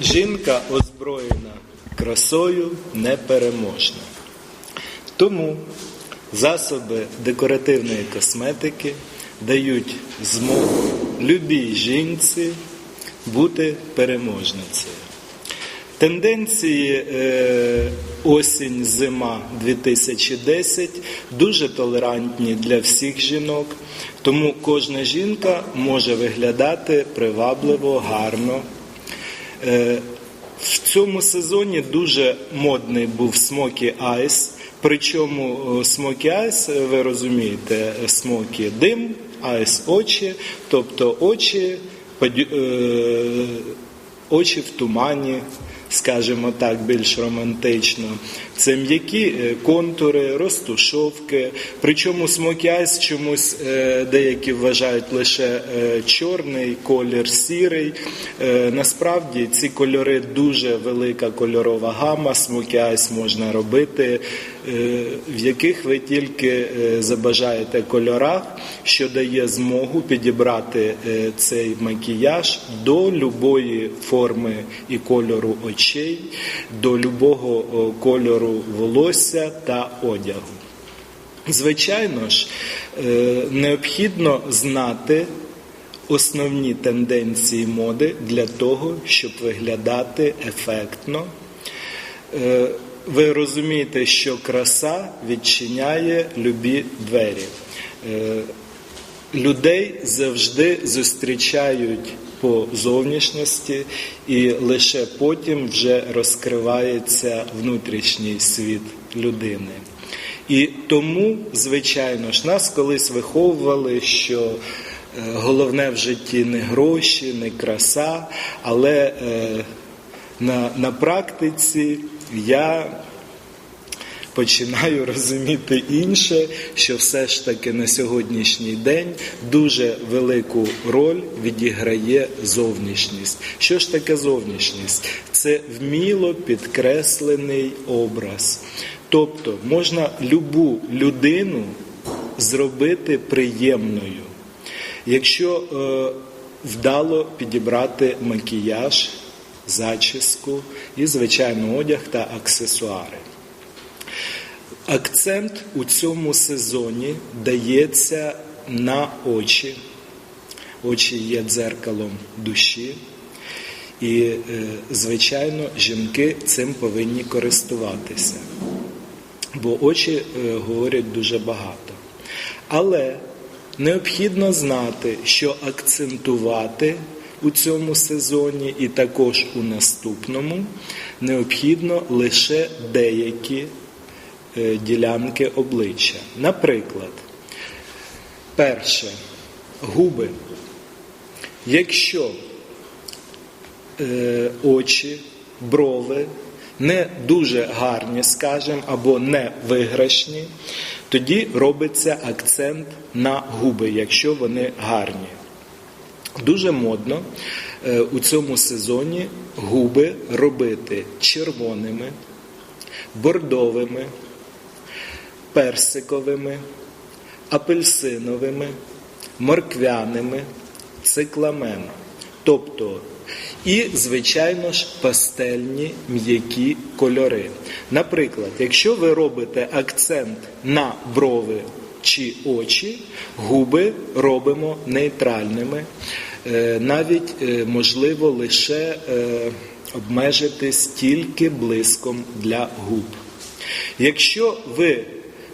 Жінка озброєна красою непереможна. Тому засоби декоративної косметики дають змогу любій жінці бути переможницею. Тенденції е, осінь-зима 2010 дуже толерантні для всіх жінок, тому кожна жінка може виглядати привабливо, гарно. Е, в цьому сезоні дуже модний був смокі айс. Причому смокі айс, ви розумієте, смокі дим, айс очі, тобто очі, е, очі в тумані, скажімо так, більш романтично. Це м'які е, контури, розтушовки. Причому смокі айс чомусь е, деякі вважають лише е, чорний колір, сірий. Насправді ці кольори дуже велика кольорова гама. Смокі айс можна робити, в яких ви тільки забажаєте кольорах, що дає змогу підібрати цей макіяж до любої форми і кольору очей, до любого кольору кольору волосся та одягу. Звичайно ж, е, необхідно знати основні тенденції моди для того, щоб виглядати ефектно. Е, ви розумієте, що краса відчиняє любі двері. Е, людей завжди зустрічають по зовнішності, і лише потім вже розкривається внутрішній світ людини. І тому, звичайно ж, нас колись виховували, що е, головне в житті не гроші, не краса, але е, на, на практиці я починаю розуміти інше, що все ж таки на сьогоднішній день дуже велику роль відіграє зовнішність. Що ж таке зовнішність? Це вміло підкреслений образ. Тобто можна любу людину зробити приємною. Якщо е, вдало підібрати макіяж, зачіску і, звичайно, одяг та аксесуари. Акцент у цьому сезоні дається на очі. Очі є дзеркалом душі. І, е, звичайно, жінки цим повинні користуватися, бо очі е, говорять дуже багато. Але необхідно знати, що акцентувати у цьому сезоні і також у наступному необхідно лише деякі. Е, ділянки обличчя. Наприклад, перше губи. Якщо е, очі, брови не дуже гарні, скажімо, або не виграшні, тоді робиться акцент на губи, якщо вони гарні. Дуже модно е, у цьому сезоні губи робити червоними, бордовими персиковими, апельсиновими, морквяними, цикламен. Тобто і, звичайно ж, пастельні м'які кольори. Наприклад, якщо ви робите акцент на брови чи очі, губи робимо нейтральними, е, навіть е, можливо лише е, обмежитись тільки блиском для губ. Якщо ви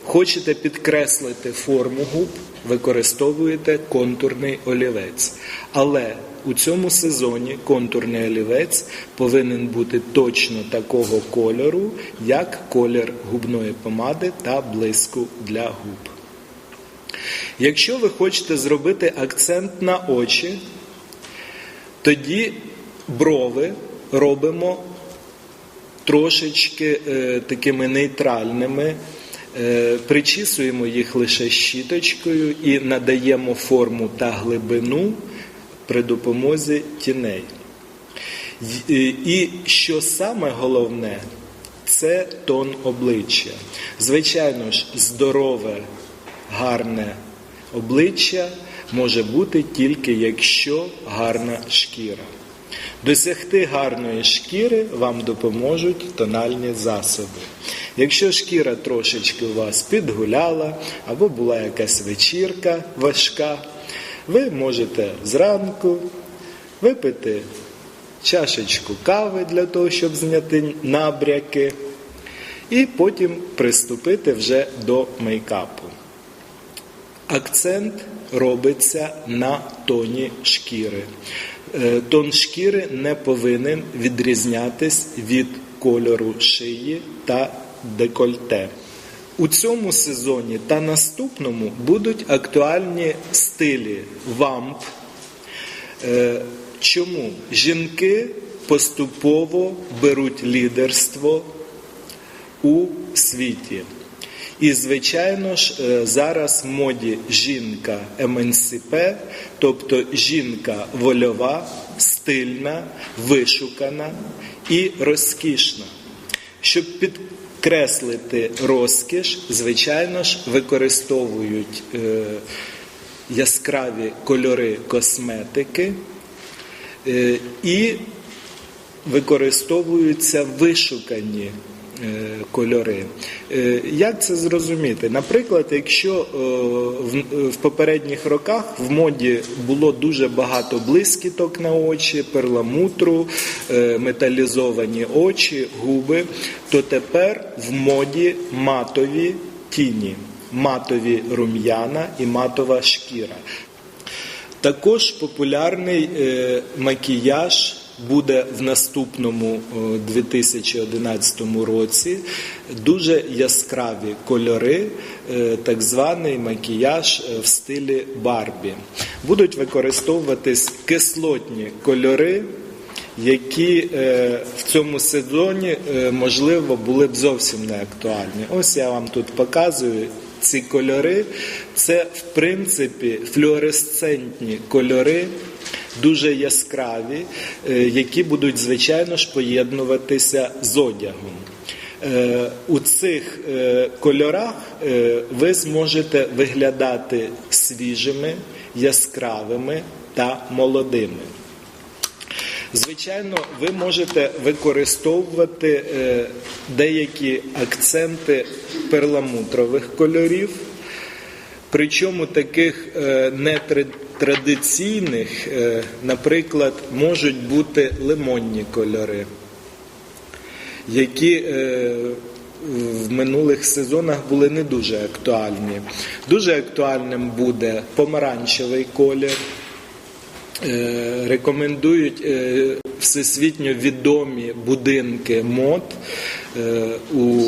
Хочете підкреслити форму губ, використовуєте контурний олівець. Але у цьому сезоні контурний олівець повинен бути точно такого кольору, як колір губної помади та блиску для губ. Якщо ви хочете зробити акцент на очі, тоді брови робимо трошечки е, такими нейтральними. Е, причісуємо їх лише щіточкою і надаємо форму та глибину при допомозі тіней. І що саме головне, це тон обличчя. Звичайно ж, здорове, гарне обличчя може бути тільки якщо гарна шкіра. Досягти гарної шкіри вам допоможуть тональні засоби. Якщо шкіра трошечки у вас підгуляла або була якась вечірка важка, ви можете зранку випити чашечку кави для того, щоб зняти набряки, і потім приступити вже до мейкапу. Акцент робиться на тоні шкіри. Е, тон шкіри не повинен відрізнятись від кольору шиї та декольте. У цьому сезоні та наступному будуть актуальні стилі вамп. Е, чому жінки поступово беруть лідерство у світі? І, звичайно ж, е, зараз в моді жінка емансипе, тобто жінка вольова, стильна, вишукана і розкішна. Щоб підкреслити розкіш, звичайно ж, використовують е, яскраві кольори косметики е, і використовуються вишукані кольори. Е, як це зрозуміти? Наприклад, якщо е, в попередніх роках в моді було дуже багато блискіток на очі, перламутру, металізовані очі, губи, то тепер в моді матові тіні, матові рум'яна і матова шкіра. Також популярний макіяж буде в наступному 2011 році дуже яскраві кольори, е, так званий макіяж е, в стилі Барбі. Будуть використовуватись кислотні кольори. Які е, в цьому сезоні можливо були б зовсім не актуальні. Ось я вам тут показую ці кольори. Це в принципі флюоресцентні кольори, дуже яскраві, е, які будуть, звичайно ж, поєднуватися з одягом. Е, у цих е, кольорах ви зможете виглядати свіжими, яскравими та молодими. Звичайно, ви можете використовувати деякі акценти перламутрових кольорів, причому таких не традиційних, е, наприклад, можуть бути лимонні кольори, які е, в минулих сезонах були не дуже актуальні. Дуже актуальним буде помаранчевий колір. Е, рекомендують всесвітньо відомі будинки мод у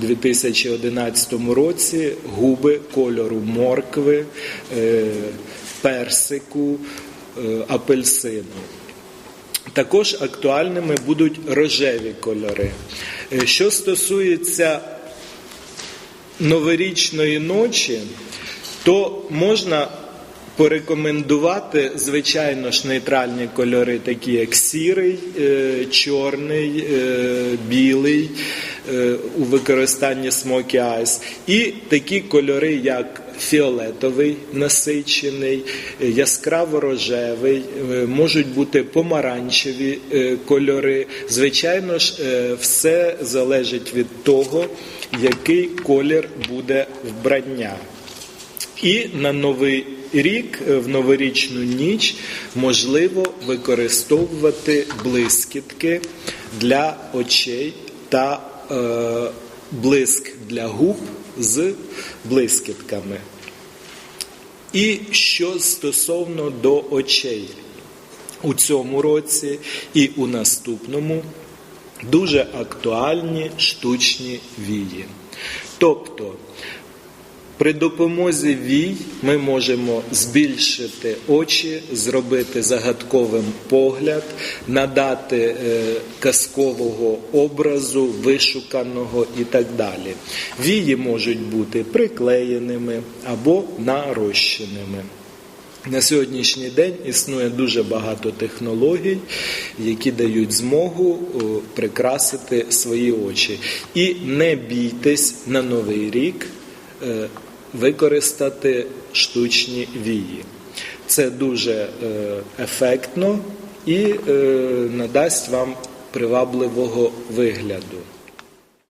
2011 році губи кольору моркви персику, е, апельсину. Також актуальними будуть рожеві кольори. Е, що стосується новорічної ночі, то можна порекомендувати, звичайно ж, нейтральні кольори, такі як сірий, е, чорний, білий у використанні Smoky Eyes, і такі кольори, як фіолетовий насичений, яскраво рожевий, е, можуть бути помаранчеві е, кольори. Звичайно ж, е, все залежить від того, який колір буде вбрання. І на новий рік, в новорічну ніч, можливо використовувати блискітки для очей та е, блиск для губ з блискітками. І що стосовно до очей у цьому році і у наступному дуже актуальні штучні вії. Тобто при допомозі вій ми можемо збільшити очі, зробити загадковим погляд, надати е, казкового образу, вишуканого і так далі. Вії можуть бути приклеєними або нарощеними. На сьогоднішній день існує дуже багато технологій, які дають змогу прикрасити свої очі. І не бійтесь на новий рік е, використати штучні вії. Це дуже е, ефектно і е, надасть вам привабливого вигляду.